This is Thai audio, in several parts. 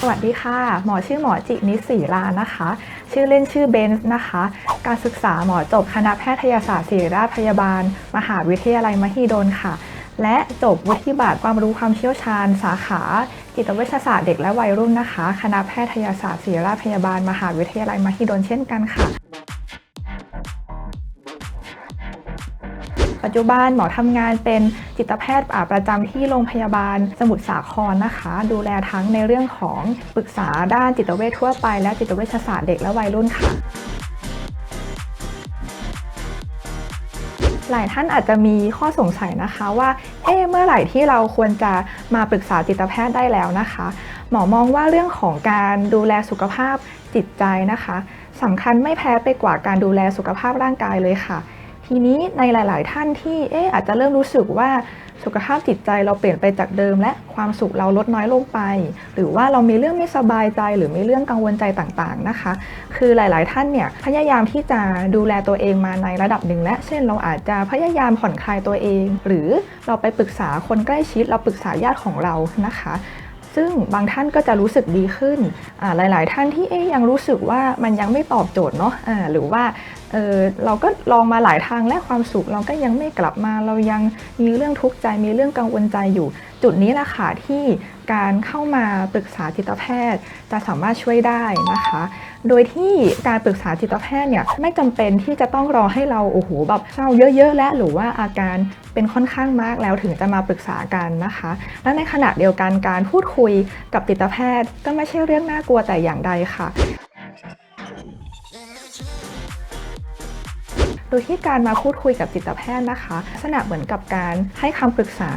สวัสดีค่ะ หมอชื่อหมอจินิสศิรานะคะ ชื่อเล่นชื่อเบนซ์นะคะ การศึกษาหมอจบคณะแพทยศาสตร์ศิริราชพยาบาล มหาวิทยาลัยมหิดลค่ะ และจบวุฒิบัตรความรู้ความเชี่ยวชาญ สาขาจิตเวชศาสตร์เด็กและวัยรุ่นนะคะ คณะแพทยศาสตร์ศิริราชพยาบาล มหาวิทยาลัยมหิดลเช่นกันค่ะ ปัจจุบันหมอทำงานเป็นจิตแพทย์อาประจำที่โรงพยาบาลสมุทรสาครนะคะ ดูแลทั้งในเรื่องของปรึกษาด้านจิตเวชทั่วไปและจิตเวชศาสตร์เด็กและวัยรุ่นค่ะหลายท่านอาจจะมีข้อสงสัยนะคะว่า เอ๊เมื่อไหร่ที่เราควรจะมาปรึกษาจิตแพทย์ได้แล้วนะคะ หมอมองว่าเรื่องของการดูแลสุขภาพจิตใจนะคะสำคัญไม่แพ้ไปกว่าการดูแลสุขภาพร่างกายเลยค่ะ ทีนี้ในหลาย ๆ ท่านที่เอ๊ะอาจจะเริ่มรู้สึกว่าสุขภาพจิตใจเราเปลี่ยนไปจากเดิม และความสุขเราลดน้อยลงไป หรือว่าเรามีเรื่องไม่สบายใจ หรือมีเรื่องกังวลใจต่าง ๆ นะคะ คือหลาย ๆ ท่านเนี่ยพยายามที่จะดูแลตัวเองมาในระดับหนึ่งและ เช่นเราอาจจะพยายามผ่อนคลายตัวเอง หรือเราไปปรึกษาคนใกล้ชิด เราปรึกษาญาติของเรานะคะ ซึ่งบางท่านก็จะรู้สึกดีขึ้นอ่าหลาย ๆ ท่านที่เอ๊ยยังรู้สึกว่ามันยังไม่ตอบโจทย์เนาะะหรือว่าเเราก็ลองมาหลายทางและความสุขเราก็ยังไม่กลับมา เรายังมีเรื่องทุกข์ใจ มีเรื่องกังวลใจอยู่ จุดนี้แหละค่ะที่การเข้ามาปรึกษาจิตแพทย์จะสามารถช่วยได้นะคะ โดยที่การปรึกษาจิตแพทย์เนี่ยไม่จำเป็นที่จะต้องรอให้เราโอ้โหแบบเศร้าเยอะ ๆ และหรือว่าอาการเป็นค่อนข้างมากแล้วถึงจะมาปรึกษากันนะคะ และในขณะเดียวกันการพูดคุยกับจิตแพทย์ก็ไม่ใช่เรื่องน่ากลัวแต่อย่างใดค่ะ โดยที่การมาพูดคุยกับจิตแพทย์นะคะลักษณะเหมือนกับการให้คำปรึกษา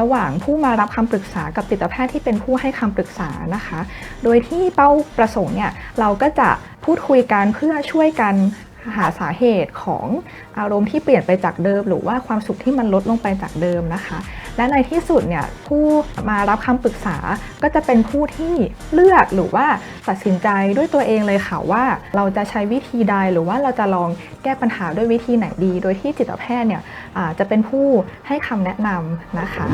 ระหว่างผู้มารับคำปรึกษากับจิตแพทย์ที่เป็นผู้ให้คำปรึกษานะคะ โดยที่เป้าประสงค์เนี่ยเราก็จะพูดคุยกันเพื่อช่วยกัน หาสาเหตุของอารมณ์ที่เปลี่ยนไปจากเดิม หรือว่าความสุขที่มันลดลงไปจากเดิมนะคะ และในที่สุดเนี่ยผู้มารับคำปรึกษาก็จะเป็นผู้ที่เลือกหรือว่าตัดสินใจด้วยตัวเองเลยค่ะว่า เราจะใช้วิธีใดหรือว่าเราจะลองแก้ปัญหาด้วยวิธีไหนดี โดยที่จิตแพทย์เนี่ยจะเป็นผู้ให้คำแนะนำนะคะ